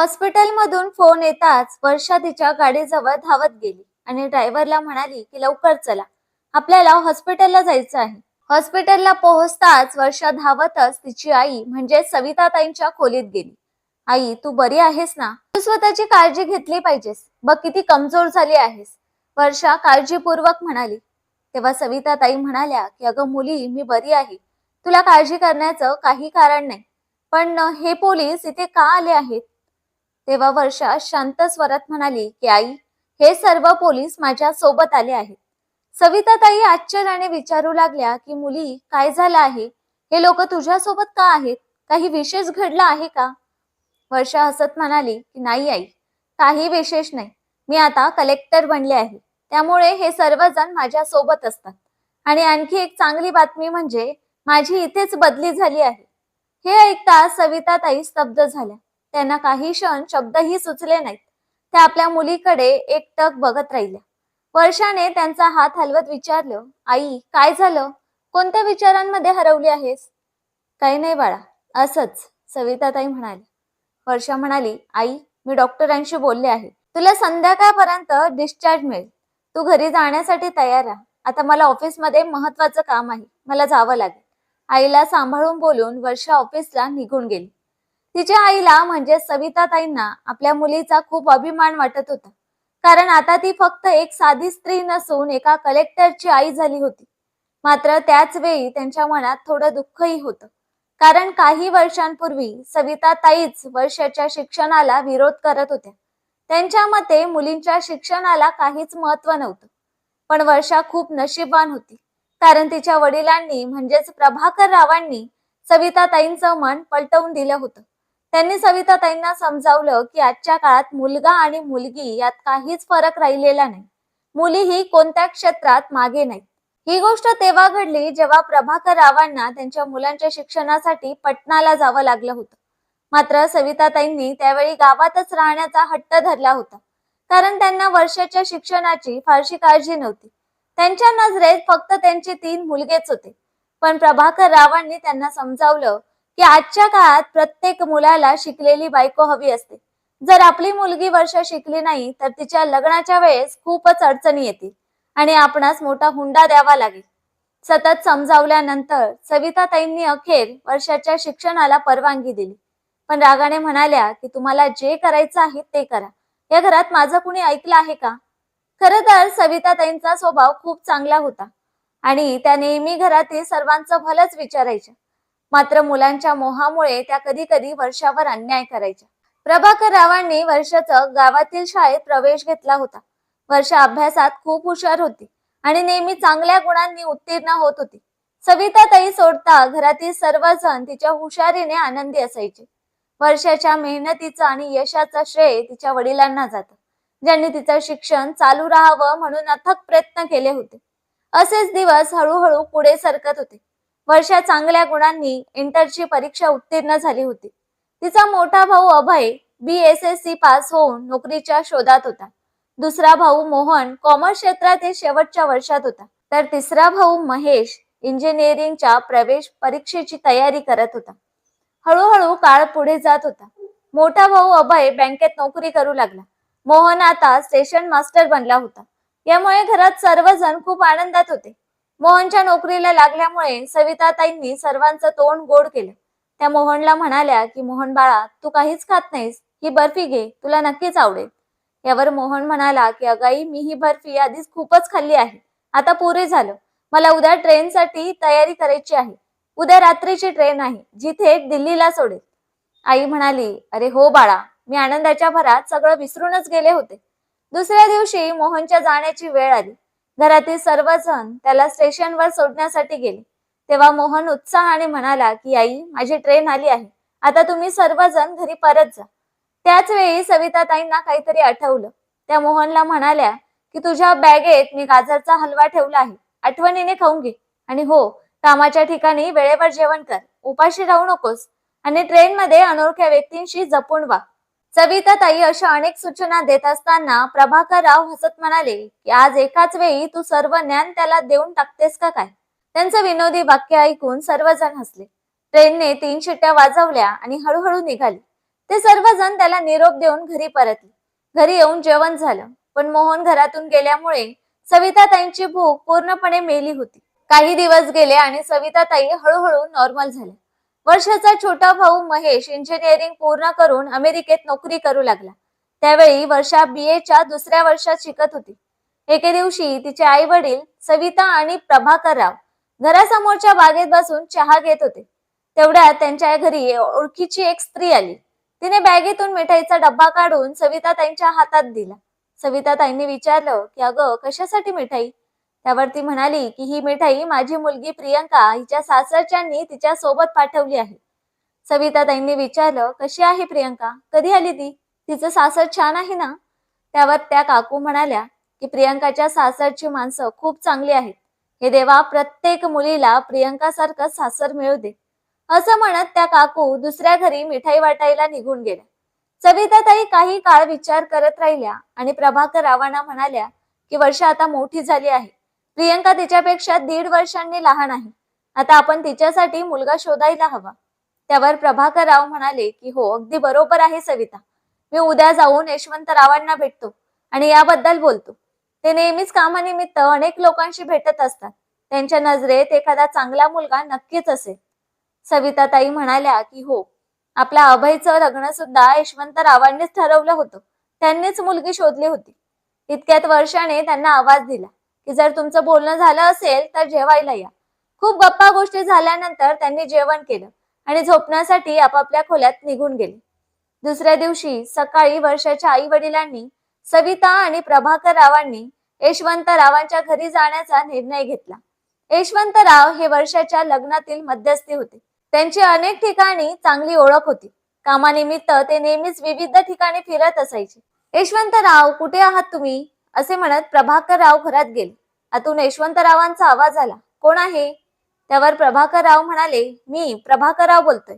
हॉस्पिटलमधून फोन येताच वर्षा तिच्या गाडीजवळ धावत गेली आणि ड्रायव्हरला म्हणाली की लवकर चला. आपल्याला हॉस्पिटलला जायचं आहे. हॉस्पिटलला पोहोचताच वर्षा धावतच तिची आई म्हणजे सविताताईंच्या खोलीत गेली. आई तू बरी आहेस ना? तू स्वतःची काळजी घेतली पाहिजेस. बघ किती कमजोर झाली आहेस. वर्षा काळजीपूर्वक म्हणाली. तेव्हा सविता ताई म्हणाल्या की अगं मुली मी बरी आहे. तुला काळजी करण्याचं काही कारण नाही. पण हे पोलीस इथे का आले आहेत? तेव्हा वर्षा शांत स्वरात म्हणाली की आई हे सर्व पोलीस माझ्या सोबत आले आहेत. सविताताई आश्चर्याने विचारू लागल्या की मुली काय झालं आहे? हे लोक तुझ्या सोबत का आहेत? काही विशेष घडलं आहे का? वर्षा हसत म्हणाली की नाही आई काही विशेष नाही. मी आता कलेक्टर बनले आहे. त्यामुळे हे सर्वजण माझ्या सोबत असतात. आणि आणखी एक चांगली बातमी म्हणजे माझी इथेच बदली झाली आहे. हे ऐकता सविता ताई स्तब्ध झाल्या. त्यांना काही क्षण शब्दही सुचले नाहीत. त्या आपल्या मुलीकडे एकटक बघत राहिल्या. वर्षाने त्यांचा हात हलवत विचारलं आई काय झालं? कोणत्या विचारांमध्ये हरवली आहेस? काही नाही बाळा असंच सविताताई म्हणाली. वर्षा म्हणाली आई मी डॉक्टरांशी बोलले आहे. तुला संध्याकाळपर्यंत डिस्चार्ज मिळेल. तू घरी जाण्यासाठी तयार राहा. आता मला ऑफिसमध्ये महत्वाचं काम आहे. मला जावं लागेल. आईला सांभाळून बोलून वर्षा ऑफिसला निघून गेली. तिच्या आईला म्हणजे सविता ताईंना आपल्या मुलीचा खूप अभिमान वाटत होता. कारण आता ती फक्त एक साधी स्त्री नसून एका कलेक्टरची आई झाली होती. मात्र त्याच वेळी त्यांच्या मनात थोडं दुःखही होतं. कारण काही वर्षांपूर्वी सविता ताईच वर्षाच्या शिक्षणाला विरोध करत होत्या. त्यांच्या मते मुलींच्या शिक्षणाला काहीच महत्त्व नव्हतं. पण वर्षा खूप नशीबवान होती. कारण तिच्या वडिलांनी म्हणजेच प्रभाकर रावांनी सविता ताईंचं मन पलटवून दिलं होतं. त्यांनी सविता ताईंना समजावलं की आजच्या काळात मुलगा आणि मुलगी यात काहीच फरक राहिलेला नाही. मुलीही कोणत्या क्षेत्रात मागे नाहीत. ही गोष्ट तेव्हा घडली जेव्हा प्रभाकर रावांना त्यांच्या मुलांच्या शिक्षणासाठी पटनाला जावं लागलं होतं. मात्र सविताताईंनी त्यावेळी गावातच राहण्याचा हट्ट धरला होता. कारण त्यांना वर्षाच्या शिक्षणाची फारशी काळजी नव्हती. त्यांच्या नजरेत फक्त त्यांचे तीन मुलगेच होते. पण प्रभाकर रावांनी त्यांना समजावलं की आजच्या काळात प्रत्येक मुलाला शिकलेली बायको हवी असते. जर आपली मुलगी वर्ष शिकली नाही तर तिच्या लग्नाच्या वेळेस खूपच अडचणी येतील आणि आपणास मोठा हुंडा द्यावा लागेल. सतत समजावल्यानंतर सविता ताईंनी अखेर वर्षाच्या शिक्षणाला परवानगी दिली. पण रागाने म्हणाल्या की तुम्हाला जे करायचं आहे ते करा. या घरात माझं कुणी ऐकलं आहे का? खर तर सविता ताईंचा स्वभाव खूप चांगला होता आणि त्या नेहमी घरातील सर्वांचं भलंच विचारायच्या. मात्र मुलांच्या मोहामुळे त्या कधी कधी वर्षावर अन्याय करायच्या. प्रभाकर रावांनी वर्षाचं गावातील शाळेत प्रवेश घेतला होता. वर्षा अभ्यासात खूप हुशार होती आणि नेहमी चांगल्या गुणांनी उत्तीर्ण होत होती. सविता ताई सोडता घरातील सर्वजण तिच्या हुशारीने आनंदी असायचे. वर्षाच्या मेहनतीचं आणि यशाचं श्रेय तिच्या वडिलांना जातं ज्यांनी तिचं शिक्षण चालू राहावं म्हणून अथक प्रयत्न केले होते. असेच दिवस हळूहळू पुढे सरकत होते. वर्षा चांगल्या गुणांनी इंटरची परीक्षा उत्तीर्ण झाली होती. तिचा मोठा भाऊ Abhay B S S C pass होऊन नोकरीच्या शोधात होता. दुसरा भाऊ मोहन कॉमर्स क्षेत्रातील शेवटच्या वर्षात होता. तर तिसरा भाऊ महेश इंजिनिअरिंगच्या प्रवेश परीक्षेची तयारी करत होता. हळूहळू काळ पुढे जात होता. मोठा भाऊ अभय बँकेत नोकरी करू लागला. मोहन आता स्टेशन मास्टर बनला होता. यामुळे घरात सर्वजण खूप आनंदात होते. मोहनच्या नोकरीला लागल्यामुळे सविताताईंनी सर्वांचं तोंड गोड केलं. त्या मोहनला म्हणाल्या की मोहन बाळा तू काहीच खात नाहीस. ही बर्फी घे. तुला नक्कीच आवडेल. यावर मोहन म्हणाला की अगाई मी ही बर्फी आधीच खूपच खाल्ली आहे. आता पुरे झालं. मला उद्या ट्रेनसाठी तयारी करायची आहे. उद्या रात्रीची ट्रेन आहे जी थेट दिल्लीला सोडेल. आई म्हणाली अरे हो बाळा मी आनंदाच्या भरात सगळं विसरूनच गेले होते. दुसऱ्या दिवशी मोहनच्या जाण्याची वेळ आली. घरातील सर्वजण त्याला स्टेशनवर सोडण्यासाठी गेले. तेव्हा मोहन उत्साहाने म्हणाला की आई माझी ट्रेन आली आहे. आता तुम्ही सर्वजण घरी परत जा. त्याच वेळी सविता ताईंना काहीतरी आठवलं. त्या मोहनला म्हणाल्या की तुझ्या बॅगेत मी गाजरचा हलवा ठेवला आहे. आठवणीने खाऊन घे. आणि हो कामाच्या ठिकाणी वेळेवर जेवण कर. उपाशी राहू नकोस. आणि ट्रेन मध्ये अनोळख्या व्यक्तींशी जपून वा सविता ताई अशा अनेक सूचना देत असताना प्रभाकर राव हसत म्हणाले की आज एकाच वेळी तू सर्व ज्ञान त्याला देऊन टाकतेस का काय? त्यांचं विनोदी वाक्य ऐकून सर्वजण हसले. ट्रेनने तीन शिट्ट्या वाजवल्या आणि हळूहळू निघाली. ते सर्वजण त्याला निरोप देऊन घरी परतले. घरी येऊन जेवण झालं पण मोहन घरातून गेल्यामुळे सविताताईंची भूक पूर्णपणे मेली होती. काही दिवस गेले आणि सविताताई हळूहळू नॉर्मल झाल्या. वर्षाचा छोटा भाऊ महेश इंजिनिअरिंग पूर्ण करून अमेरिकेत नोकरी करू लागला. त्यावेळी वर्षा बी एच्या दुसऱ्या वर्षात शिकत होती. एके दिवशी तिचे आई वडील सविता आणि प्रभाकर राव घरासमोरच्या बागेत बसून चहा घेत होते. तेवढ्यात त्यांच्या घरी ओळखीची एक स्त्री आली. तिने बॅगेतून मिठाईचा डब्बा काढून सविता त्यांच्या हातात दिला. सविताताईंनी विचारलं की अगं कशासाठी मिठाई? त्यावर ती म्हणाली की ही मिठाई माझी मुलगी प्रियंका हिच्या सासरच्यांनी तिच्या सोबत पाठवली आहे. सविताताईंनी विचारलं कशी आहे प्रियंका? कधी आली ती? तिचं सासर छान आहे ना? त्यावर त्या काकू म्हणाल्या की प्रियंकाच्या सासरची माणसं खूप चांगली आहेत. हे देवा प्रत्येक मुलीला प्रियंकासारखं सासर मिळू दे. असं म्हणत त्या काकू दुसऱ्या घरी मिठाई वाटायला निघून गेल्या. सविताताई काही काळ विचार करत राहिल्या आणि प्रभाकर रावांना म्हणाल्या की वर्षा आता मोठी झाली आहे. प्रियंका तिच्यापेक्षा दीड वर्षांनी लहान आहे. आता आपण तिच्यासाठी मुलगा शोधायला हवा. त्यावर प्रभाकर राव म्हणाले की हो अगदी बरोबर आहे सविता. मी उद्या जाऊन यशवंतरावांना भेटतो आणि याबद्दल बोलतो. ते नेहमीच कामानिमित्त अनेक लोकांशी भेटत असतात. त्यांच्या नजरेत एखादा चांगला मुलगा नक्कीच असेल. सविता ताई म्हणाल्या की हो आपल्या अभयचं लग्न सुद्धा यशवंतरावांनीच ठरवलं होतं. त्यांनीच मुलगी शोधली होती. इतक्यात वर्षाने त्यांना आवाज दिला. की जर तुमचं बोलणं झालं असेल तर जेवायला या. खूप गप्पा गोष्टी झाल्यानंतर त्यांनी जेवण केलं आणि झोपण्यासाठी आपापल्या खोल्यात निघून गेले. दुसऱ्या दिवशी सकाळी वर्षाच्या आई वडिलांनी सविता आणि प्रभाकर रावांनी यशवंतरावांच्या घरी जाण्याचा निर्णय घेतला. यशवंतराव हे वर्षाच्या लग्नातील मध्यस्थी होते. त्यांची अनेक ठिकाणी चांगली ओळख होती. कामानिमित्त ते नेहमीच विविध ठिकाणी फिरत असायचे. यशवंतराव कुठे आहात तुम्ही? असे म्हणत प्रभाकर राव घरात गेले. आतून यशवंतरावांचा आवाज आला कोण आहे? त्यावर प्रभाकर राव म्हणाले मी प्रभाकर राव बोलतोय.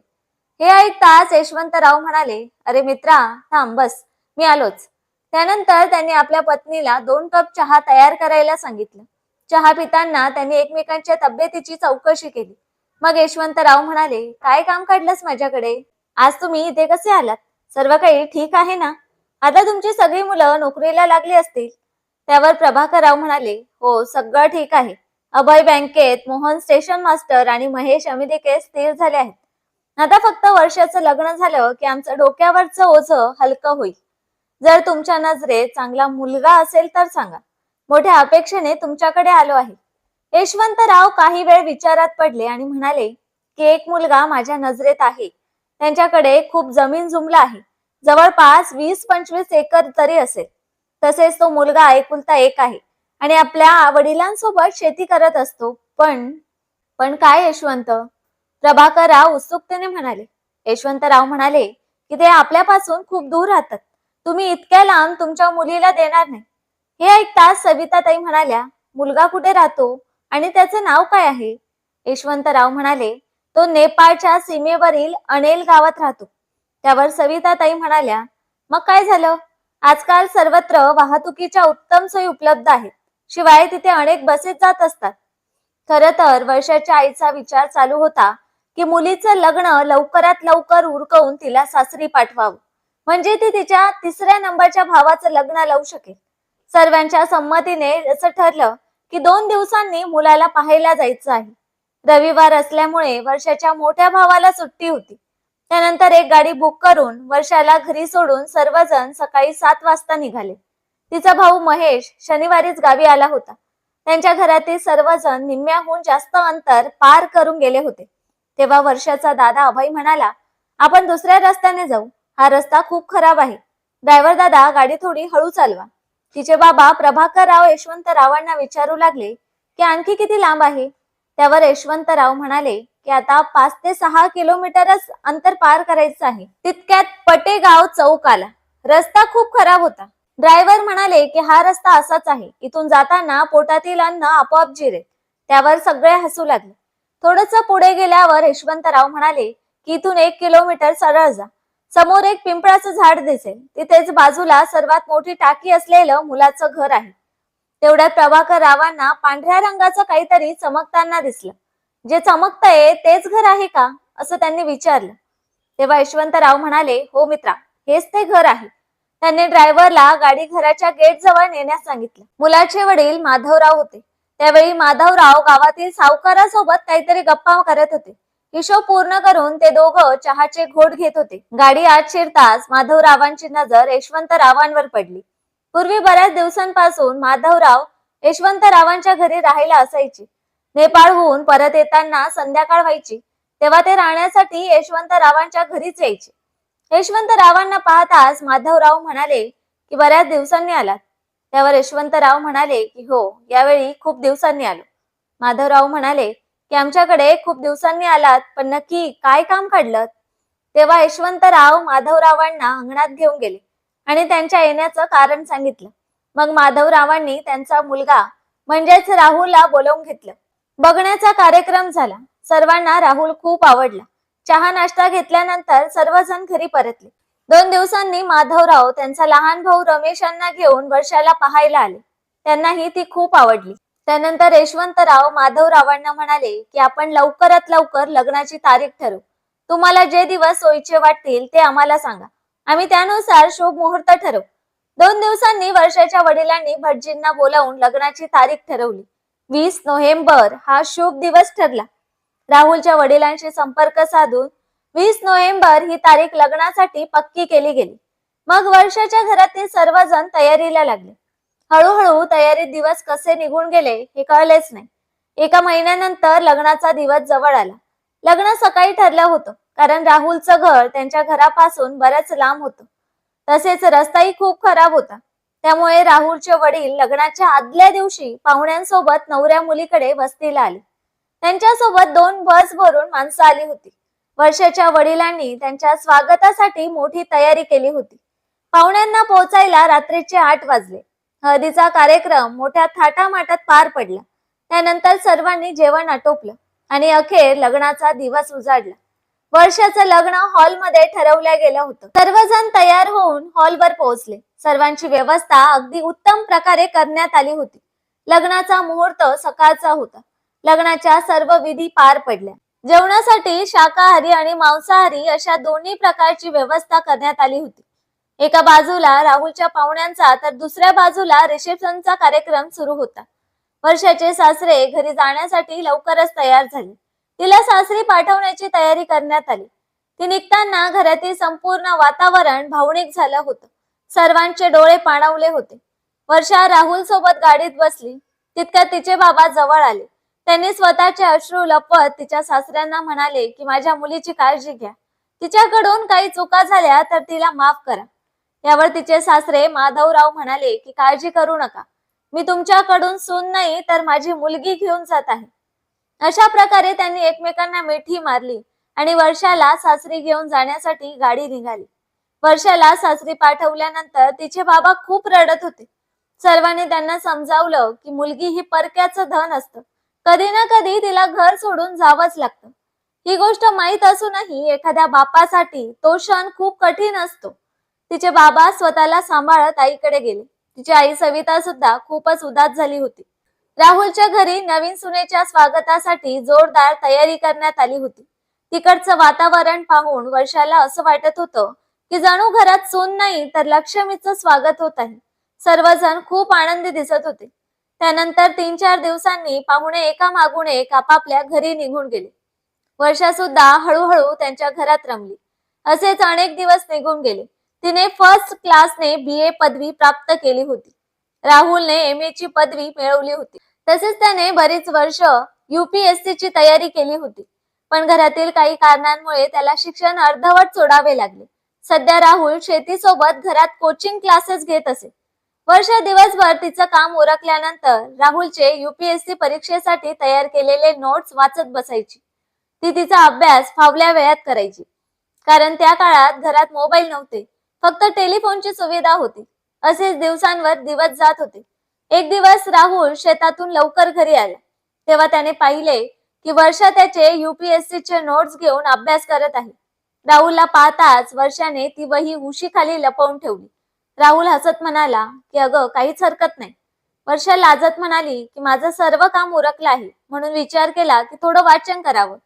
हे ऐकताच यशवंतराव म्हणाले अरे मित्रा थांब बस मी आलोच. त्यानंतर त्यांनी आपल्या पत्नीला दोन कप चहा तयार करायला सांगितलं. चहा पिताना त्यांनी एकमेकांच्या तब्येतीची चौकशी केली. मग यशवंतराव म्हणाले काय काम काढलंस माझ्याकडे? आज तुम्ही इथे कसे आलात? सर्व काही ठीक आहे ना? आता तुमची सगळी मुलं नोकरीला लागली असतील. त्यावर प्रभाकरराव म्हणाले हो सगळं ठीक आहे. अभय बँकेत मोहन स्टेशन मास्टर आणि महेश अमेरिकेत स्थिर झाले आहेत. आता फक्त वर्षाचं लग्न झालं की आमचं डोक्यावरचं ओझं हलकं होईल. जर तुमच्या नजरेत चांगला मुलगा असेल तर सांगा. मोठ्या अपेक्षेने तुमच्याकडे आलो आहे. यशवंतराव काही वेळ विचारात पडले आणि म्हणाले की एक मुलगा माझ्या नजरेत आहे. त्यांच्याकडे खूप जमीन जुमला आहे. जवळपास वीस पंचवीस एकर तरी असेल. तसेच तो मुलगा एकुलता एक आहे. आणि आपल्या वडिलांसोबत शेती करत असतो. पण पण काय यशवंत? प्रभाकरराव उत्सुकतेने म्हणाले. यशवंतराव म्हणाले की ते आपल्यापासून खूप दूर राहतात. तुम्ही इतक्या लांब तुमच्या मुलीला देणार नाही. हे ऐकताच सविताताई म्हणाल्या मुलगा कुठे राहतो? आणि त्याचे नाव काय आहे? यशवंतराव म्हणाले तो नेपाळच्या सीमेवरील अनेल गावात राहतो. त्यावर सविताताई म्हणाल्या मग काय झालं? आजकाल सर्वत्र वाहतुकीच्या उत्तम सोयी उपलब्ध आहेत. शिवाय तिथे अनेक बसेस जात असतात. खर तर वर्षाच्या आईचा विचार चालू होता की मुलीचं लग्न लवकरात लवकर उरकवून तिला सासरी पाठवावं. म्हणजे ती तिच्या तिसऱ्या नंबरच्या भावाचं लग्न लावू शकेल. सर्वांच्या संमतीने असं ठरलं की दोन दिवसांनी मुलाला पाहायला जायचं आहे. रविवार असल्यामुळे वर्षाच्या मोठ्या भावाला सुट्टी होती. त्यानंतर एक गाडी बुक करून वर्षाला घरी सोडून सर्वजण सकाळी सात वाजता निघाले. तिचा भाऊ महेश शनिवारीच गावी आला होता. त्यांच्या घरातील सर्वजण निम्म्याहून जास्त अंतर पार करून गेले होते. तेव्हा वर्षाचा दादा अभय म्हणाला आपण दुसऱ्या रस्त्याने जाऊ. हा रस्ता खूप खराब आहे. ड्रायव्हर दादा गाडी थोडी हळू चालवा. तिचे बाबा प्रभाकर राव यशवंतरावांना विचारू लागले की आणखी किती लांब आहे? त्यावर यशवंतराव म्हणाले की आता पाच ते सहा किलोमीटरच अंतर पार करायचं आहे. तितक्यात पटेगाव चौक आला. रस्ता खूप खराब होता. ड्रायव्हर म्हणाले की हा रस्ता असाच आहे. इथून जाताना पोटातील अन्न आपोआप जिरे त्यावर सगळे हसू लागले. थोडस पुढे गेल्यावर यशवंतराव म्हणाले की इथून एक किलोमीटर सरळ जा. समोर एक पिंपळाचं झाड दिसेल. तिथेच बाजूला सर्वात मोठी टाकी असलेलं मुलाचं घर आहे. तेवढ्या प्रभाकर रावांना पांढऱ्या रंगाचं काहीतरी चमकताना दिसलं. जे चमकतंय तेच घर आहे का? असं त्यांनी विचारलं. तेव्हा यशवंतराव म्हणाले हो मित्रा हेच ते घर आहे. त्यांनी ड्रायव्हरला गाडी घराच्या गेट जवळ नेण्यास सांगितलं. मुलाचे वडील माधवराव होते. त्यावेळी माधवराव गावातील सावकारासोबत काहीतरी गप्पा करत होते. हिशोब पूर्ण करून ते दोघं चहाचे घोट घेत होते. गाडी आत शिरताच माधवरावांची नजर यशवंतरावांवर पडली. पूर्वी बऱ्याच दिवसांपासून माधवराव यशवंतरावांच्या घरी राहायला असायचे. नेपाळहून परत येताना संध्याकाळ व्हायची तेव्हा ते राहण्यासाठी यशवंतरावांच्या घरीच यायचे. यशवंतरावांना पाहताच माधवराव म्हणाले की बऱ्याच दिवसांनी आलात. त्यावर यशवंतराव म्हणाले की हो यावेळी खूप दिवसांनी आलो. माधवराव म्हणाले की आमच्याकडे खूप दिवसांनी आलात पण नक्की काय काम काढलं तेव्हा यशवंतराव माधवरावांना अंगणात घेऊन गेले आणि त्यांच्या येण्याचं कारण सांगितलं. मग माधवरावांनी त्यांचा मुलगा म्हणजेच राहुलला बोलवून घेतलं. बघण्याचा कार्यक्रम झाला. सर्वांना राहुल खूप आवडला. चहा नाश्ता घेतल्यानंतर सर्वजण घरी परतले. दोन दिवसांनी माधवराव त्यांचा लहान भाऊ रमेश यांना घेऊन वर्षाला पाहायला आले. त्यांनाही ती खूप आवडली. त्यानंतर यशवंतराव माधवरावांना म्हणाले की आपण लवकरात लवकर लग्नाची तारीख ठरवू. तुम्हाला जे दिवस सोयीचे वाटतील ते आम्हाला सांगा. आम्ही त्यानुसार शुभ मुहूर्त ठरवू. दोन दिवसांनी वर्षाच्या वडिलांनी भटजींना बोलावून लग्नाची तारीख ठरवली. वीस नोव्हेंबर हा शुभ दिवस ठरला. राहुलच्या वडिलांशी संपर्क साधून वीस नोव्हेंबर ही तारीख लग्नासाठी पक्की केली गेली. मग वर्षाच्या घरातील सर्वजण तयारीला लागले. हळूहळू तयारीत दिवस कसे निघून गेले हे कळलेच नाही. एका महिन्यानंतर लग्नाचा दिवस जवळ आला. लग्न सकाळी ठरलं होतं कारण राहुलचं घर त्यांच्या घरापासून बऱ्याच लांब होतं. तसेच रस्ताही खूप खराब होता. त्यामुळे राहुलचे वडील लग्नाच्या आदल्या दिवशी पाहुण्यांसोबत नवऱ्या मुलीकडे वस्तीला आले. त्यांच्यासोबत दोन बस भरून माणसं आली होती. वर्षाच्या वडिलांनी त्यांच्या स्वागतासाठी मोठी तयारी केली होती. पाहुण्यांना पोहोचायला रात्रीचे आठ वाजले. हळदीचा कार्यक्रम मोठ्या थाटामाटात पार पडला. त्यानंतर सर्वांनी जेवण आटोपलं आणि अखेर लग्नाचा दिवस उजाडला. वर्षाचं लग्न हॉलमध्ये ठरवलं गेलं होतं. सर्वजण तयार होऊन हॉलवर पोहोचले. सर्वांची व्यवस्था अगदी उत्तम प्रकारे करण्यात आली होती. लग्नाचा मुहूर्त सकाळचा होता. लग्नाच्या सर्व विधी पार पडल्या. जेवणासाठी शाकाहारी आणि मांसाहारी अशा दोन्ही प्रकारची व्यवस्था करण्यात आली होती. एका बाजूला राहुलच्या पाहुण्यांचा तर दुसऱ्या बाजूला रिसेप्शनचा कार्यक्रम सुरू होता. वर्षाचे सासरे घरी जाण्यासाठी लवकरच तयार झाले. तिला सासरी पाठवण्याची तयारी करण्यात आली. ती निघताना घरातील संपूर्ण वातावरण भावनिक झालं होतं. सर्वांचे डोळे पाणावले होते. वर्षा राहुल सोबत गाडीत बसली. तितक्या तिचे बाबा जवळ आले. त्यांनी स्वतःचे अश्रू लपवत तिच्या सासऱ्यांना म्हणाले की माझ्या मुलीची काळजी घ्या. तिच्याकडून काही चुका झाल्या तर तिला माफ करा. यावर तिचे सासरे माधवराव म्हणाले की काळजी करू नका. मी तुमच्याकडून सून नाही तर माझी मुलगी घेऊन जात आहे. अशा प्रकारे त्यांनी एकमेकांना मिठी मारली आणि वर्षाला सासरी घेऊन जाण्यासाठी गाडी निघाली. वर्षाला सासरी पाठवल्यानंतर तिचे बाबा खूप रडत होते. सर्वांनी त्यांना समजावलं की मुलगी ही परक्याचं धन असतं. कधी ना कधी तिला घर सोडून जावंच लागतं. ही गोष्ट माहीत असूनही एखाद्या बापासाठी तो क्षण खूप कठीण असतो. तिचे बाबा स्वतःला सांभाळत आईकडे गेले. तिची आई सविता सुद्धा खूपच उदास झाली होती. राहुलच्या घरी नवीन सुनेच्या स्वागतासाठी जोरदार तयारी करण्यात आली होती. तिकडचं वातावरण पाहून वर्षाला असं वाटत होतं की जणू घरात सून नाही तर लक्ष्मीचं स्वागत होत आहे. सर्वजण खूप आनंदी दिसत होते. त्यानंतर तीन चार दिवसांनी पाहुणे एका मागून एक आपापल्या घरी निघून गेले. वर्षा सुद्धा हळूहळू त्यांच्या घरात रमली. असेच अनेक दिवस निघून गेले. तिने फर्स्ट क्लासने बी ए पदवी प्राप्त केली होती. राहुलने एम ए ची पदवी मिळवली होती. तसेच त्याने बरीच वर्ष युपीएससी ची तयारी केली होती. पण घरातील काही कारणांमुळे त्याला शिक्षण अर्धवट सोडावे लागले. सध्या राहुल शेतीसोबत घरात कोचिंग क्लासेस घेत असे. वर्ष दिवसभर तिचं काम उरकल्यानंतर राहुलचे युपीएससी परीक्षेसाठी तयार केलेले नोट्स वाचत बसायची. ती तिचा अभ्यास फावल्या वेळात करायची. कारण त्या काळात घरात मोबाईल नव्हते. फक्त टेलिफोनची सुविधा होती. असेच दिवसांवर दिवस जात होते. एक दिवस राहुल शेतातून लवकर घरी आला. तेव्हा त्याने पाहिले की वर्षा त्याचे युपीएससी चे नोट्स घेऊन अभ्यास करत आहे. राहुलला पाहताच वर्षाने ती वही उशीखाली लपवून ठेवली. राहुल हसत म्हणाला की अगं काहीच हरकत नाही. वर्षा लाजत म्हणाली की माझं सर्व काम उरकलं आहे. म्हणून विचार केला की थोडं वाचन करावं.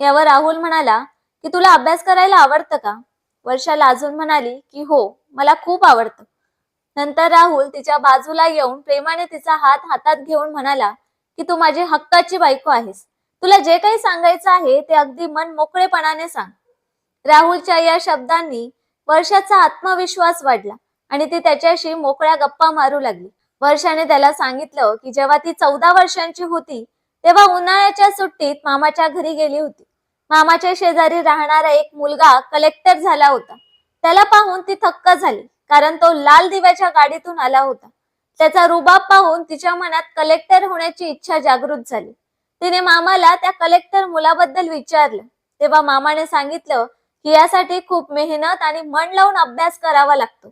यावर राहुल म्हणाला की तुला अभ्यास करायला आवडतं का? वर्षा लाजून म्हणाली की हो मला खूप आवडतं. नंतर राहुल तिच्या बाजूला येऊन प्रेमाने तिचा हात हातात घेऊन म्हणाला की तू माझी हक्काची बायको आहेस. तुला जे काही सांगायचं आहे ते अगदी मन मोकळेपणाने सांग. राहुलच्या या शब्दांनी वर्षाचा आत्मविश्वास वाढला आणि ती त्याच्याशी मोकळ्या गप्पा मारू लागली. वर्षाने त्याला सांगितलं की जेव्हा ती चौदा वर्षांची होती तेव्हा उन्हाळ्याच्या सुट्टीत मामाच्या घरी गेली होती. मामाच्या शेजारी राहणारा एक मुलगा कलेक्टर झाला होता. त्याला पाहून ती थक्क झाली. कारण तो लाल दिव्याच्या गाडीतून आला होता. त्याचा रुबाब पाहून तिच्या मनात कलेक्टर होण्याची इच्छा जागृत झाली. तिने मामाला त्या कलेक्टर मुलाबद्दल विचारलं. तेव्हा मामाने सांगितलं की यासाठी खूप मेहनत आणि मन लावून अभ्यास करावा लागतो.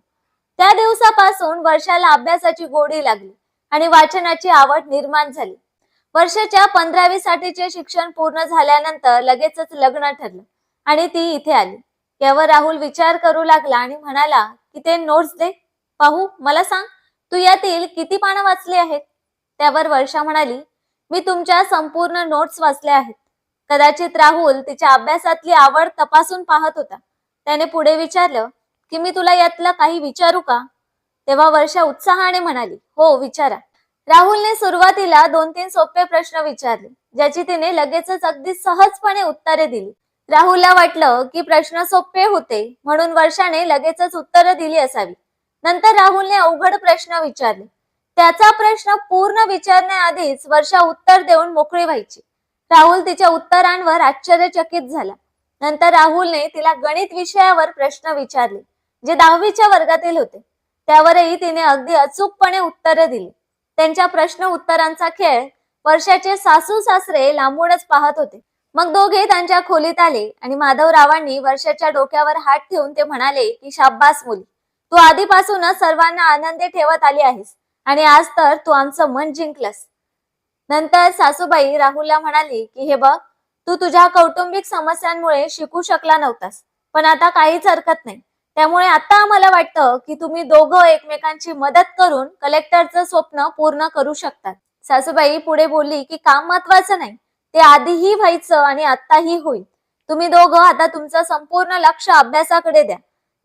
त्या दिवसापासून वर्षाला अभ्यासाची गोडी लागली आणि वाचनाची आवड निर्माण झाली. वर्षाच्या पंधरावी साठीचे शिक्षण पूर्ण झाल्यानंतर लगेचच लग्न ठरलं आणि ती इथे आली. यावर राहुल विचार करू लागला आणि म्हणाला की ते नोट्स दे. पाहू मला सांग तू यातील किती पानं वाचली आहेत? त्यावर वर्षा म्हणाली मी तुमच्या संपूर्ण नोट्स वाचल्या आहेत. कदाचित राहुल तिच्या अभ्यासातली आवड तपासून पाहत होता. त्याने पुढे विचारलं की मी तुला यातलं काही विचारू का? तेव्हा वर्षा उत्साहाने म्हणाली हो विचारा. राहुलने सुरुवातीला दोन तीन सोपे प्रश्न विचारले ज्याची तिने लगेचच अगदी सहजपणे उत्तरे दिली. राहुलला वाटलं की प्रश्न सोपे होते म्हणून वर्षाने लगेचच उत्तर दिली असावी. नंतर राहुलने अवघड प्रश्न विचारले. त्याचा प्रश्न पूर्ण विचारण्याआधीच वर्षा उत्तर देऊन मोकळी व्हायची. राहुल तिच्या उत्तरांवर आश्चर्यचकित झाला. नंतर राहुलने तिला गणित विषयावर प्रश्न विचारले जे दहावीच्या वर्गातील होते. त्यावरही तिने अगदी अचूकपणे उत्तरे दिली. त्यांच्या प्रश्न उत्तरांचा खेळ वर्षाचे सासू सासरे लांबूनच पाहत होते. मग दोघे त्यांच्या खोलीत आले आणि माधवरावांनी वर्षाच्या डोक्यावर हात ठेवून ते म्हणाले की शाब्बास मुली तू आधीपासूनच सर्वांना आनंदी ठेवत आली आहेस आणि आज तर तू आमचं मन जिंकलंस. नंतर सासूबाई राहुलला म्हणाली की हे बघ तू तुझ्या कौटुंबिक समस्यांमुळे शिकू शकला नव्हतास पण आता काहीच हरकत नाही. त्यामुळे आता आम्हाला वाटतं की तुम्ही दोघं एकमेकांची मदत करून कलेक्टरचं स्वप्न पूर्ण करू शकतात. सासूबाई पुढे बोलली की काम महत्वाचं नाही ते आधीही व्हायचं आणि आताही होईल. तुम्ही दोघं आता तुमचं संपूर्ण लक्ष अभ्यासाकडे द्या.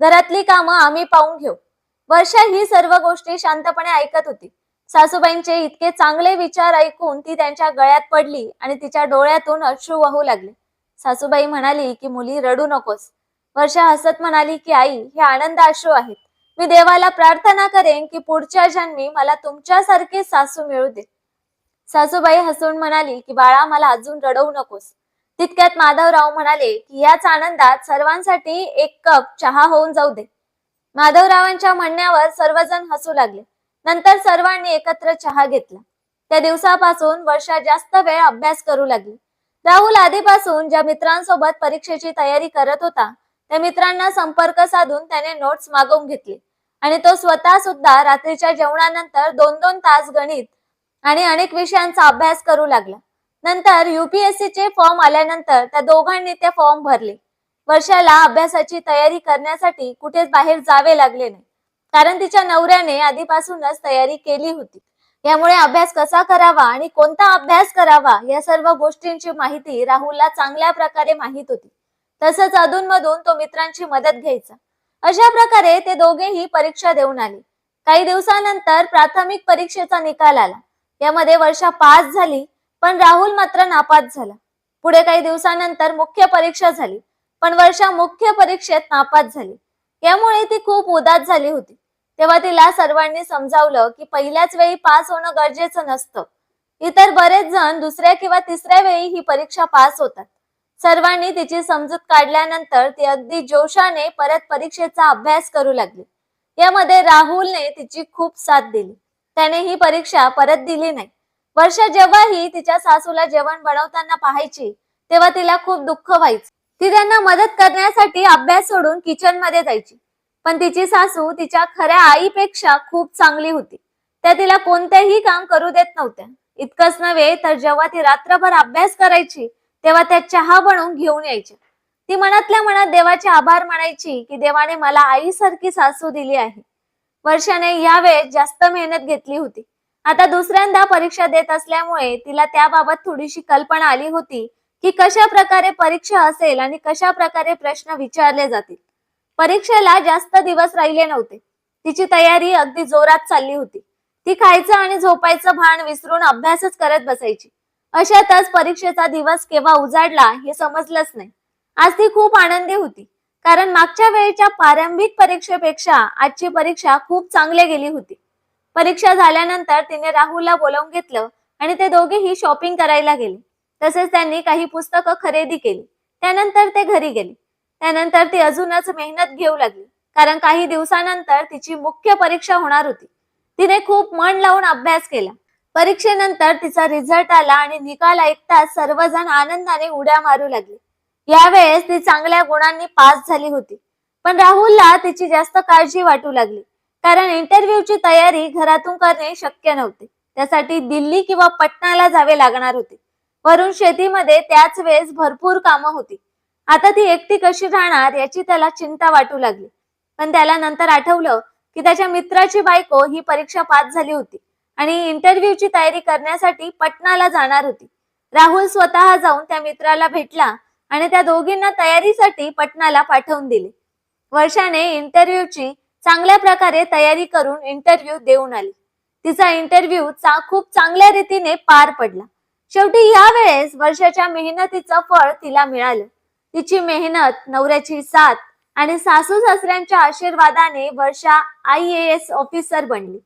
घरातली कामं आम्ही पाहून घेऊ. वर्षा ही सर्व गोष्टी शांतपणे ऐकत होती. सासूबाईंचे इतके चांगले विचार ऐकून ती त्यांच्या गळ्यात पडली आणि तिच्या डोळ्यातून अश्रू वाहू लागले. सासूबाई म्हणाली की मुली रडू नकोस. वर्षा हसत म्हणाली की आई हे आनंद अश्रू आहेत. मी देवाला प्रार्थना करेन की पुढच्या जन्मी मला तुमच्यासारखी सासू मिळू दे सासूबाई हसून म्हणाली की बाळा मला अजून रडवू नकोस. तितक्यात माधवराव म्हणाले की याच आनंदात सर्वांसाठी एक कप चहा होऊन जाऊ दे. माधवरावांच्या म्हणण्यावर सर्वजण हसू लागले. नंतर सर्वांनी एकत्र चहा घेतला. त्या दिवसापासून वर्षा जास्त वेळ अभ्यास करू लागली. राहुल आधीपासून ज्या मित्रांसोबत परीक्षेची तयारी करत होता त्या मित्रांना संपर्क साधून त्याने नोट्स मागवून घेतले. आणि तो स्वतः सुद्धा रात्रीच्या जेवणानंतर दोन दोन तास गणित आणि अनेक विषयांचा अभ्यास करू लागला. नंतर युपीएससी चे फॉर्म आल्यानंतर त्या दोघांनी ते फॉर्म भरले. वर्षाला अभ्यासाची तयारी करण्यासाठी कुठेच बाहेर जावे लागले नाही. कारण तिच्या नवऱ्याने आधीपासूनच तयारी केली होती. यामुळे अभ्यास कसा करावा आणि कोणता अभ्यास करावा या सर्व गोष्टींची माहिती राहुलला चांगल्या प्रकारे माहीत होती. तसंच अधूनमधून तो मित्रांची मदत घ्यायचा. अशा प्रकारे ते दोघेही परीक्षा देऊन आले. काही दिवसानंतर प्राथमिक परीक्षेचा निकाल आला. यामध्ये वर्षा पास झाली पण राहुल मात्र नापास झाला. पुढे काही दिवसानंतर मुख्य परीक्षा झाली पण वर्षा मुख्य परीक्षेत नापास झाली. यामुळे ती खूप उदास झाली होती. तेव्हा तिला सर्वांनी समजावलं की पहिल्याच वेळी पास होणं गरजेचं नसतं. इतर बरेच जण दुसऱ्या किंवा तिसऱ्या वेळी ही परीक्षा पास होतात. सर्वांनी तिची समजूत काढल्यानंतर ती अगदी जोशाने परत परीक्षेचा अभ्यास करू लागली. यामध्ये राहुलने तिची खूप साथ दिली. त्याने ही परीक्षा परत दिली नाही. वर्षा जेव्हाही तिच्या सासूला जेवण बनवताना पाहायची तेव्हा तिला खूप दुःख व्हायचं. ती त्यांना मदत करण्यासाठी अभ्यास सोडून किचनमध्ये जायची. पण तिची सासू तिच्या खऱ्या आईपेक्षा खूप चांगली होती. त्या तिला कोणतेही काम करू देत नव्हत्या. इतकंच नव्हे तर जेव्हा ती रात्रभर अभ्यास करायची तेव्हा त्या चहा बनवून घेऊन यायच्या. ती मनातल्या मनात देवाचे आभार मानायची की देवाने मला आईसारखी सासू दिली आहे. वर्षाने यावेळेस जास्त मेहनत घेतली होती. आता दुसऱ्यांदा परीक्षा देत असल्यामुळे तिला त्याबाबत थोडीशी कल्पना आली होती की कशा प्रकारे परीक्षा असेल आणि कशा प्रकारे प्रश्न विचारले जातील. परीक्षेला जास्त दिवस राहिले नव्हते. तिची तयारी अगदी जोरात चालली होती. ती खायचं आणि झोपायचं भान विसरून अभ्यासच करत बसायची. अशातच परीक्षेचा दिवस केव्हा उजाडला हे समजलंच नाही. आज ती खूप आनंदी होती. कारण मागच्या वेळेच्या प्रारंभिक परीक्षेपेक्षा आजची परीक्षा खूप चांगली गेली होती. परीक्षा झाल्यानंतर तिने राहुलला बोलावून घेतलं आणि ते दोघेही शॉपिंग करायला गेले. तसेच त्यांनी काही पुस्तकं खरेदी केली. त्यानंतर ते घरी गेले. त्यानंतर ती अजूनच मेहनत घेऊ लागली. कारण काही दिवसानंतर तिची मुख्य परीक्षा होणार होती. तिने खूप मन लावून अभ्यास केला. परीक्षेनंतर तिचा रिझल्ट आला आणि निकाल ऐकताच सर्वजण आनंदाने उड्या मारू लागले. यावेळेस ती चांगल्या गुणांनी पास झाली होती. पण राहुलला तिची जास्त काळजी वाटू लागली. कारण इंटरव्ह्यूची तयारी घरातून करणे शक्य नव्हते. त्यासाठी दिल्ली किंवा पटनाला जावे लागणार होते. वरून शेतीमध्ये त्याच वेळेस भरपूर कामं होती. आता ती एकटी कशी राहणार याची त्याला चिंता वाटू लागली. पण त्याला नंतर आठवलं की त्याच्या मित्राची बायको ही परीक्षा पास झाली होती आणि इंटरव्ह्यूची तयारी करण्यासाठी पटनाला जाणार होती. राहुल स्वतः जाऊन त्या मित्राला भेटला आणि त्या दोघींना तयारीसाठी पटनाला पाठवून दिले. वर्षाने इंटरव्ह्यूची चांगल्या प्रकारे तयारी करून इंटरव्ह्यू देऊन आली. तिचा इंटरव्ह्यू चा खूप चांगल्या रीतीने पार पडला. शेवटी या वेळेस वर्षाच्या मेहनतीचं फळ तिला मिळालं. तिची मेहनत नवऱ्याची साथ आणि सासू सासऱ्यांच्या आशीर्वादाने Varsha I A S officer बनली.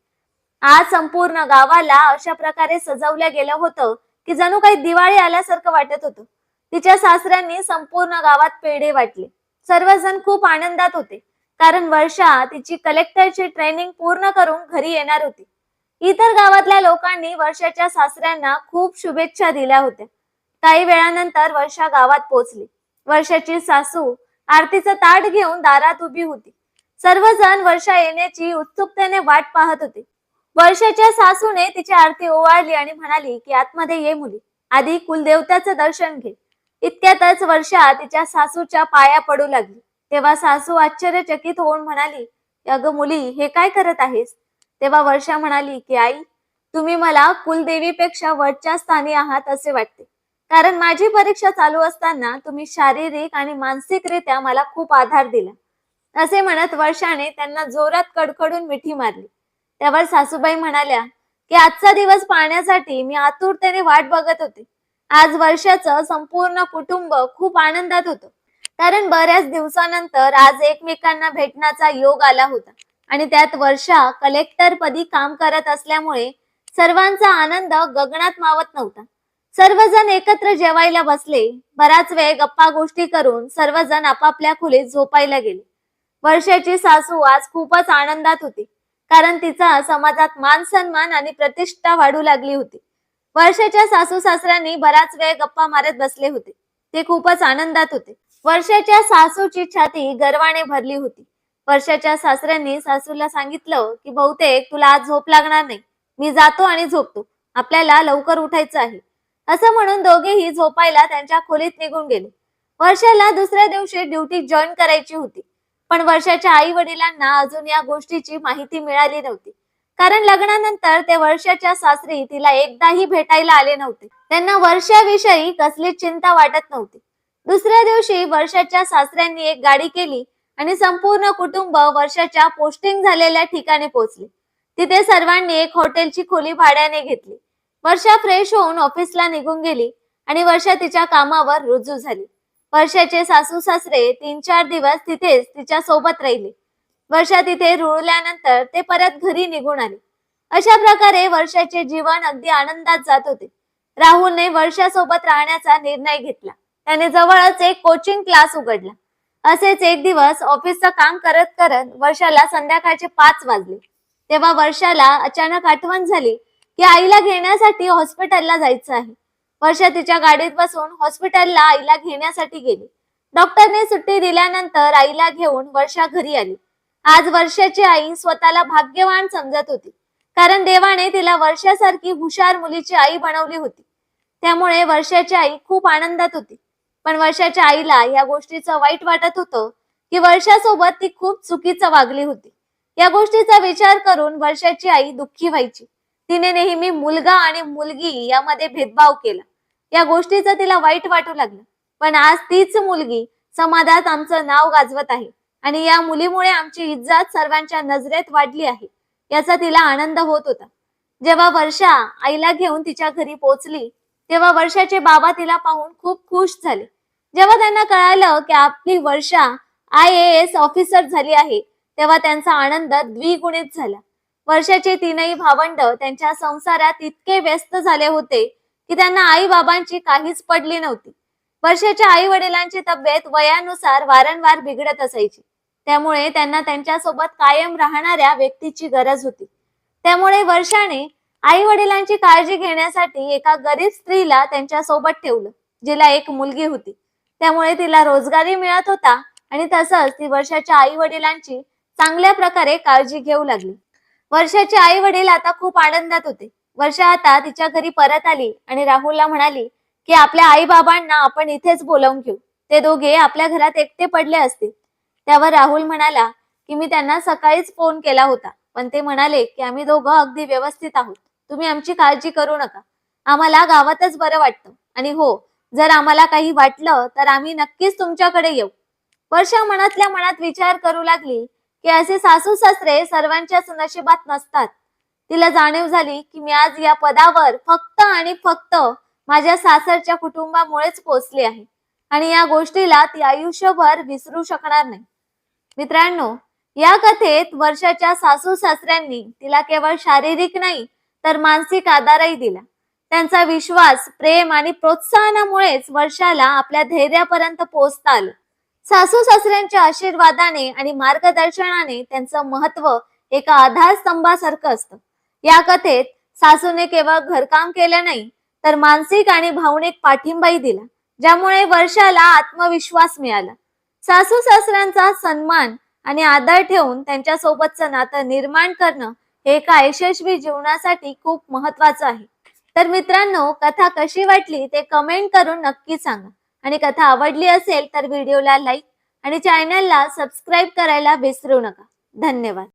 आज संपूर्ण गावाला अशा प्रकारे सजवलं गेलं होतं की जणू काही दिवाळी आल्यासारखं वाटत होतं. तिच्या सासऱ्यांनी संपूर्ण गावात पेढे वाटले. सर्वजण खूप आनंदात होते. कारण वर्षा तिची कलेक्टरची ट्रेनिंग पूर्ण करून घरी येणार होती. इतर गावातल्या लोकांनी वर्षाच्या सासऱ्यांना खूप शुभेच्छा दिल्या होत्या. काही वेळानंतर वर्षा गावात पोहोचली. वर्षाची सासू आरतीचं ताट घेऊन दारात उभी होती. सर्वजण वर्षा येण्याची उत्सुकतेने वाट पाहत होते. वर्षाच्या सासूने तिची आरती ओवाळली आणि म्हणाली की आतमध्ये ये मुली. आधी कुलदेवताचं दर्शन घे. इतक्यातच वर्षा तिच्या सासूच्या पाया पडू लागली. तेव्हा सासू आश्चर्यचकित होऊन म्हणाली अगं मुली हे काय करत आहेस? तेव्हा वर्षा म्हणाली की आई तुम्ही मला कुलदेवीपेक्षा वरच्या स्थानी आहात असे वाटते. कारण माझी परीक्षा चालू असताना तुम्ही शारीरिक आणि मानसिकरित्या मला खूप आधार दिला. असे म्हणत वर्षाने त्यांना जोरात कडकडून मिठी मारली. त्यावर सासूबाई म्हणाल्या की आजचा दिवस पाहण्यासाठी मी आतुरतेने वाट बघत होते. आज वर्षाचं संपूर्ण कुटुंब खूप आनंदात होतं. कारण बऱ्याच दिवसानंतर आज एकमेकांना भेटण्याचा योग आला होता. आणि त्यात वर्षा कलेक्टर पदी काम करत असल्यामुळे सर्वांचा आनंद गगनात मावत नव्हता. सर्वजण एकत्र जेवायला बसले. बराच वेळ गप्पा गोष्टी करून सर्वजण आपापल्या खोलीत झोपायला गेले. वर्षाची सासू आज खूपच आनंदात होती. कारण तिचा समाजात मान सन्मान आणि प्रतिष्ठा वाढू लागली होती. वर्षाच्या सासू सासऱ्यांनी बराच वेळ गप्पा मारत बसले होते. ते खूपच आनंदात होते. वर्षाच्या सासूची छाती गर्वाने भरली होती. वर्षाच्या सासऱ्यांनी सासूला सांगितलं की बहुतेक तुला आज झोप लागणार नाही. मी जातो आणि झोपतो. आपल्याला लवकर उठायचं आहे. असं म्हणून दोघेही झोपायला त्यांच्या खोलीत निघून गेले. वर्षाला दुसऱ्या दिवशी ड्युटी जॉईन करायची होती. पण वर्षाच्या आई वडिलांना अजून या गोष्टीची माहिती मिळाली नव्हती. कारण लग्नानंतर ते वर्षाच्या सासरी तिला एकदाही भेटायला आले नव्हते. त्यांना वर्षाविषयी कसलीच चिंता वाटत नव्हती. दुसऱ्या दिवशी वर्षाच्या सासऱ्यांनी एक गाडी केली आणि संपूर्ण कुटुंब वर्षाच्या पोस्टिंग झालेल्या ठिकाणी पोहोचले. तिथे सर्वांनी एक हॉटेलची खोली भाड्याने घेतली. वर्षा फ्रेश होऊन ऑफिसला निघून गेली आणि वर्षा तिच्या कामावर रुजू झाली. वर्षाचे सासू सासरे तीन चार दिवस तिथेच तिच्या सोबत राहिले. वर्षा तिथे रुळल्यानंतर ते परत घरी निघून आले. अशा प्रकारे वर्षाचे जीवन अगदी आनंदात जात होते. राहुलने वर्षासोबत राहण्याचा निर्णय घेतला. त्याने जवळच एक कोचिंग क्लास उघडला. असेच एक दिवस ऑफिसचं काम करत करत वर्षाला संध्याकाळचे पाच वाजले. तेव्हा वर्षाला अचानक आठवण झाली की आईला घेण्यासाठी हॉस्पिटलला जायचं आहे. वर्षा तिच्या गाडीत बसून हॉस्पिटलला आईला घेण्यासाठी गेली. डॉक्टरने सुट्टी दिल्यानंतर आईला घेऊन वर्षा घरी आली. आज वर्षाची आई स्वतःला भाग्यवान समजत होती. कारण देवाने तिला वर्षासारखी हुशार मुलीची आई बनवली होती. त्यामुळे वर्षाची आई खूप आनंदात होती. पण वर्षाच्या आईला या गोष्टीचं वाईट वाटत होतं की वर्षासोबत ती खूप चुकीचं वागली होती. या गोष्टीचा विचार करून वर्षाची आई दुःखी व्हायची. तिने नेहमी मुलगा आणि मुलगी यामध्ये भेदभाव केला. या गोष्टीचं तिला वाईट वाटू लागलं. पण आज तीच मुलगी समाजात आमचं नाव गाजवत आहे. आणि या मुलीमुळे आमची इज्जत सर्वांच्या नजरेत वाढली आहे. याचा तिला आनंद होत होता. जेव्हा वर्षा आईला घेऊन तिच्या घरी पोहोचली तेव्हा वर्षाचे बाबा तिला पाहून खूप खुश झाले. जेव्हा त्यांना कळालं की आपली Varsha I A S officer झाली आहे तेव्हा त्यांचा आनंद द्विगुणित झाला. वर्षाचे तीनही भावंड त्यांच्या संसारात इतके व्यस्त झाले होते की त्यांना आई बाबांची काहीच पडली नव्हती. वर्षाच्या आई वडिलांची तब्येत वयानुसार वारंवार बिघडत असायची. त्यामुळे त्यांना त्यांच्यासोबत कायम राहणाऱ्या व्यक्तीची गरज होती. त्यामुळे वर्षाने आई वडिलांची काळजी घेण्यासाठी एका गरीब स्त्रीला त्यांच्यासोबत ठेवलं जिला एक मुलगी होती. त्यामुळे तिला रोजगारी मिळत होता आणि तसंच ती वर्षाच्या आई वडिलांची चांगल्या प्रकारे काळजी घेऊ लागली. वर्षाचे आई वडील आता खूप आनंदात होते. वर्षा आता तिच्या घरी परत आली आणि राहुलला म्हणाली की आपल्या आई बाबांना आपण इथेच बोलावून घेऊ. ते दोघे आपल्या घरात एकटे पडले असतील. त्यावर राहुल म्हणाला की मी त्यांना सकाळीच फोन केला होता. पण ते म्हणाले की आम्ही दोघं अगदी व्यवस्थित आहोत. तुम्ही आमची काळजी करू नका. आम्हाला गावातच बरं वाटतं. आणि हो जर आम्हाला काही वाटलं तर आम्ही नक्कीच तुमच्याकडे येऊ. वर्षा मनातल्या मनात विचार करू लागली की असे सासू सासरे सर्वांच्याच नशिबात नसतात. तिला जाणीव झाली की मी आज या पदावर फक्त आणि फक्त माझ्या सासरच्या कुटुंबामुळेच पोचले आहे. आणि या गोष्टीला ती आयुष्यभर विसरू शकणार नाही. मित्रांनो या कथेत वर्षाच्या सासू सासऱ्यांनी तिला केवळ शारीरिक नाही तर मानसिक आधारही दिला. त्यांचा विश्वास प्रेम आणि प्रोत्साहनामुळेच वर्षाला आपल्या धैर्यापर्यंत पोहोचता आलं. सासू सासऱ्यांच्या आशीर्वादाने आणि मार्गदर्शनाने त्यांचं महत्त्व एका आधारस्तंभासारखं असतं. या कथेत सासूने केवळ घरकाम केलं नाही तर मानसिक आणि भावनिक पाठिंबाही दिला ज्यामुळे वर्षाला आत्मविश्वास मिळाला. सासू सासऱ्यांचा सन्मान आणि आदर ठेवून त्यांच्या सोबतचं नातं निर्माण करणं हे एका यशस्वी जीवनासाठी खूप महत्वाचं आहे. तर मित्रांनो कथा कशी वाटली ते कमेंट करून नक्की सांगा. आणि कथा आवडली असेल तर व्हिडिओला लाईक आणि चॅनलला सबस्क्राईब करायला विसरू नका. धन्यवाद.